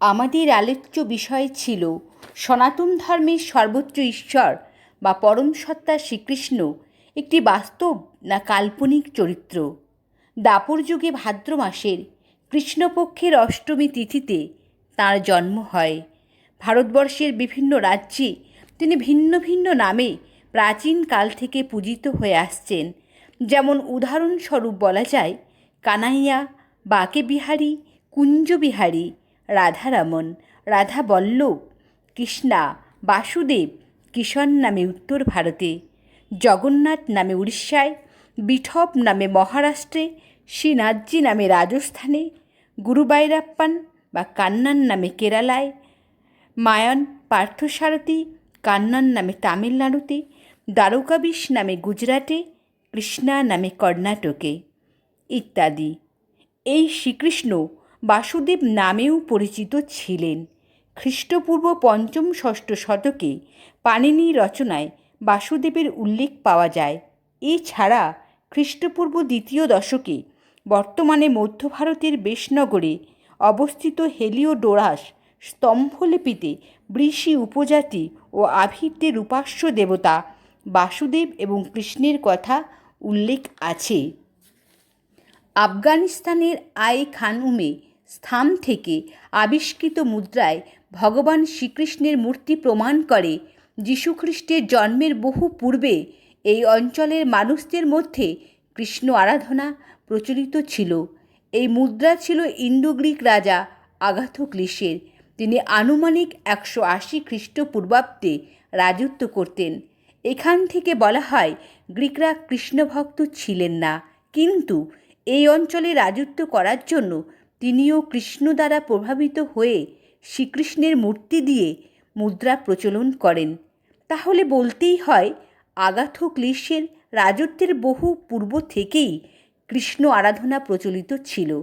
আমাদের আলোচ্য বিষয় ছিল সনাতন ধর্মের সর্বোচ্চ ঈশ্বর বা পরম সত্তা শ্রীকৃষ্ণ একটি বাস্তব না কাল্পনিক চরিত্র। দাপর যুগে ভাদ্র মাসের কৃষ্ণপক্ষের অষ্টমী তিথিতে তাঁর জন্ম হয়। ভারতবর্ষের বিভিন্ন রাজ্যে তিনি ভিন্ন ভিন্ন নামে প্রাচীন কাল থেকে পূজিত হয়ে আসছেন। যেমন উদাহরণস্বরূপ বলা যায়, কানাইয়া, বাঁকেবিহারী, কুঞ্জবিহারী রাধারমন রাধা রাধাবল্লভ, কৃষ্ণা, বাসুদেব কিশন নামে উত্তর ভারতে, জগন্নাথ নামে উড়িষ্যায় বিঠপ নামে মহারাষ্ট্রে, শ্রীনাথজি নামে রাজস্থানে, গুরুবাইরাপ্পান বা কান্নান নামে কেরালায়, মায়ান পার্থসারথী, কান্নান নামে তামিলনাড়ুতে দ্বারকাবিশ নামে গুজরাটে, কৃষ্ণা নামে কর্ণাটকে ইত্যাদি। এই শ্রীকৃষ্ণ বাসুদেব নামেও পরিচিত ছিলেন। খ্রিস্টপূর্ব পঞ্চম ষষ্ঠ শতকে পাণিনি রচনায় বাসুদেবের উল্লেখ পাওয়া যায়। এছাড়া খ্রিস্টপূর্ব দ্বিতীয় দশকে বর্তমানে মধ্য ভারতের বেশনগরে অবস্থিত হেলিওডোরাস স্তম্ভলিপিতে বৃষি উপজাতি ও আভিরদের উপাস্য দেবতা বাসুদেব এবং কৃষ্ণের কথা উল্লেখ আছে। আফগানিস্তানের আই খানুমে স্থান থেকে আবিষ্কৃত মুদ্রায় ভগবান শ্রীকৃষ্ণের মূর্তি প্রমাণ করে যীশুখ্রিস্টের জন্মের বহু পূর্বে এই অঞ্চলের মানুষদের মধ্যে কৃষ্ণ আরাধনা প্রচলিত ছিল। এই মুদ্রা ছিল ইন্দো গ্রিক রাজা আগাথোক্লিসের। তিনি আনুমানিক একশো আশি খ্রিস্টপূর্বাব্দে রাজত্ব করতেন। এখান থেকে বলা হয়, গ্রিকরা কৃষ্ণভক্ত ছিলেন না। কিন্তু এই অঞ্চলে রাজত্ব করার জন্য তিনিও কৃষ্ণ দ্বারা প্রভাবিত হয়ে শ্রীকৃষ্ণের মূর্তি দিয়ে মুদ্রা প্রচলন করেন। তাহলে বলতেই হয় আগাথোক্লিসের রাজত্বের বহু পূর্ব থেকেই কৃষ্ণ আরাধনা প্রচলিত ছিল।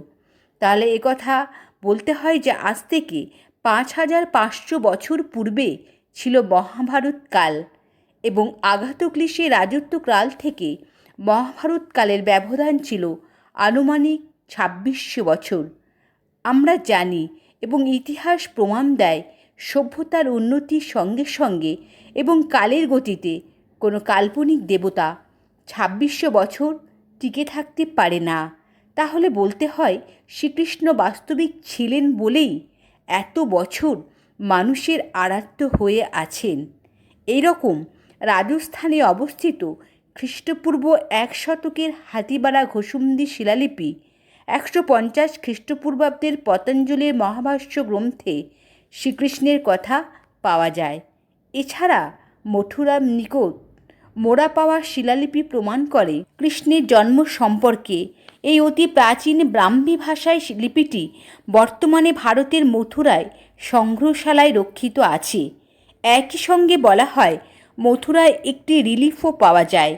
তাহলে একথা বলতে হয় যে আজ থেকে পাঁচ হাজার পাঁচশো বছর পূর্বে ছিল মহাভারত কাল এবং আঘাতক্লিশের রাজত্বকাল থেকে মহাভারতকালের ব্যবধান ছিল আনুমানিক ছাব্বিশশো বছর। আমরা জানি এবং ইতিহাস প্রমাণ দেয় সভ্যতার উন্নতির সঙ্গে সঙ্গে এবং কালের গতিতে কোনো কাল্পনিক দেবতা ছাব্বিশশো বছর টিকে থাকতে পারে না। তাহলে বলতে হয় শ্রীকৃষ্ণ বাস্তবিক ছিলেন বলেই এত বছর মানুষের আরাধ্য হয়ে আছেন। এইরকম রাজস্থানে অবস্থিত খ্রিস্টপূর্ব এক শতকের হাতিবাড়া ঘসুমদি শিলালিপি, একশো পঞ্চাশ খ্রিস্টপূর্বাব্দের পতঞ্জলির মহাভাষ্য গ্রন্থে শ্রীকৃষ্ণের কথা পাওয়া যায়। এছাড়া মথুরার নিকট মোড়া পাওয়া শিলালিপি প্রমাণ করে কৃষ্ণের জন্ম সম্পর্কে। এই অতি প্রাচীন ব্রাহ্মী ভাষায় লিপিটি বর্তমানে ভারতের মথুরায় সংগ্রহশালায় রক্ষিত আছে। একই সঙ্গে বলা হয় মথুরায় একটি রিলিফও পাওয়া যায়।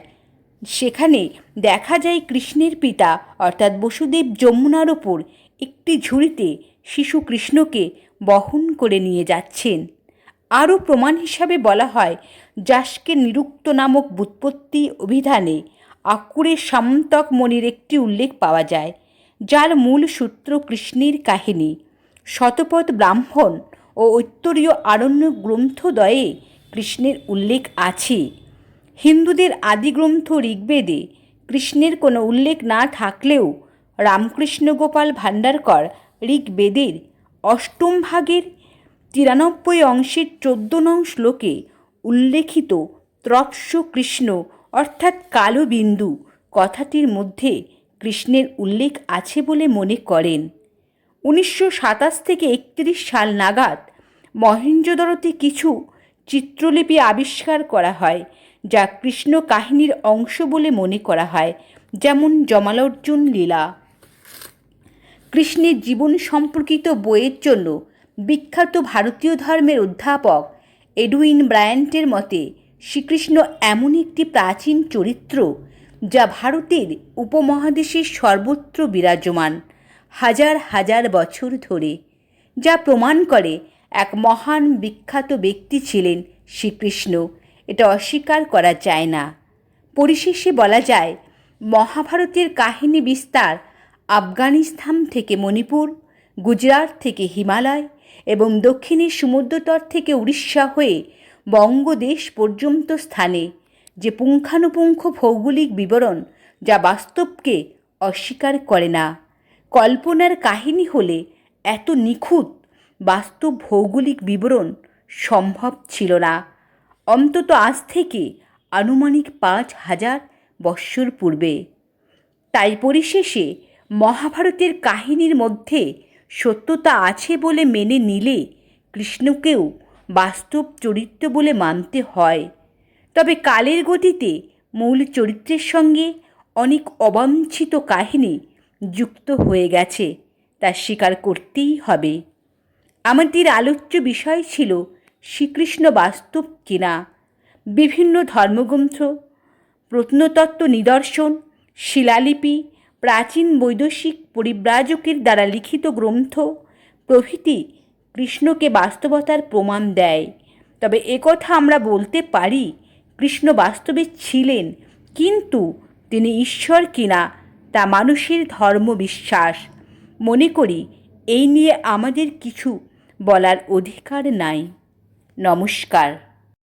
সেখানে দেখা যায় কৃষ্ণের পিতা, অর্থাৎ বসুদেব যমুনার ওপর একটি ঝুড়িতে শিশু কৃষ্ণকে বহন করে নিয়ে যাচ্ছেন। আরও প্রমাণ হিসাবে বলা হয় যাসকে নিরুক্ত নামক বুৎপত্তি অভিধানে আকুরের সামন্তক মণির একটি উল্লেখ পাওয়া যায়, যার মূল সূত্র কৃষ্ণের কাহিনী। শতপথ ব্রাহ্মণ ও ঐত্তরীয় আরণ্য গ্রন্থদয়ে কৃষ্ণের উল্লেখ আছে। হিন্দুদের আদিগ্রন্থ ঋগ্বেদে কৃষ্ণের কোনো উল্লেখ না থাকলেও রামকৃষ্ণ গোপাল ভাণ্ডারকর ঋগ্বেদের অষ্টম ভাগের তিরানব্বই অংশের চোদ্দ নং শ্লোকে উল্লেখিত ত্রৎস কৃষ্ণ অর্থাৎ কালো বিন্দু কথাটির মধ্যে কৃষ্ণের উল্লেখ আছে বলে মনে করেন। উনিশশো সাতাশ থেকে একত্রিশ সাল নাগাদ মহেঞ্জোদরতে কিছু চিত্রলিপি আবিষ্কার করা হয়, যা কৃষ্ণ কাহিনীর অংশ বলে মনে করা হয়, যেমন জমালর্জুন লীলা। কৃষ্ণের জীবন সম্পর্কিত বইয়ের জন্য বিখ্যাত ভারতীয় ধর্মের অধ্যাপক এডুইন ব্রায়ান্টের মতে, শ্রীকৃষ্ণ এমন একটি প্রাচীন চরিত্র, যা ভারতের উপমহাদেশের সর্বত্র বিরাজমান, হাজার হাজার বছর ধরে, যা প্রমাণ করে এক মহান বিখ্যাত ব্যক্তি ছিলেন শ্রীকৃষ্ণ। এটা অস্বীকার করা যায় না। পরিশেষে বলা যায়, মহাভারতের কাহিনী বিস্তার আফগানিস্তান থেকে মণিপুর, গুজরাট থেকে হিমালয় এবং দক্ষিণের সমুদ্রতট থেকে উড়িষ্যা হয়ে বঙ্গদেশ পর্যন্ত স্থানে, যে পুঙ্খানুপুঙ্খ ভৌগোলিক বিবরণ যা বাস্তবকে অস্বীকার করে না। কল্পনার কাহিনী হলে এত নিখুঁত বাস্তব ভৌগোলিক বিবরণ সম্ভব ছিল না। অন্তত আজ থেকে আনুমানিক পাঁচ হাজার বৎসর পূর্বে। তাই পরিশেষে মহাভারতের কাহিনীর মধ্যে সত্যতা আছে বলে মেনে নিলে কৃষ্ণকেও বাস্তব চরিত্র বলে মানতে হয়। তবে কালের গতিতে মূল চরিত্রের সঙ্গে অনেক অবাঞ্ছিত কাহিনী যুক্ত হয়ে গেছে, তা স্বীকার করতেই হবে। আমাদের আলোচ্য বিষয় ছিল শ্রীকৃষ্ণ বাস্তব কিনা, বিভিন্ন ধর্মগ্রন্থ, প্রত্নতত্ত্ব নিদর্শন, শিলালিপি, প্রাচীন বৈদেশিক পরিব্রাজকের দ্বারা লিখিত গ্রন্থ, প্রভৃতি কৃষ্ণকে বাস্তবতার প্রমাণ দেয়। তবে একথা আমরা বলতে পারি, কৃষ্ণ বাস্তবে ছিলেন, কিন্তু তিনি ঈশ্বর কিনা তা মানুষের ধর্ম বিশ্বাস মনে করি, এই নিয়ে আমাদের কিছু বলার অধিকার নাই। নমস্কার।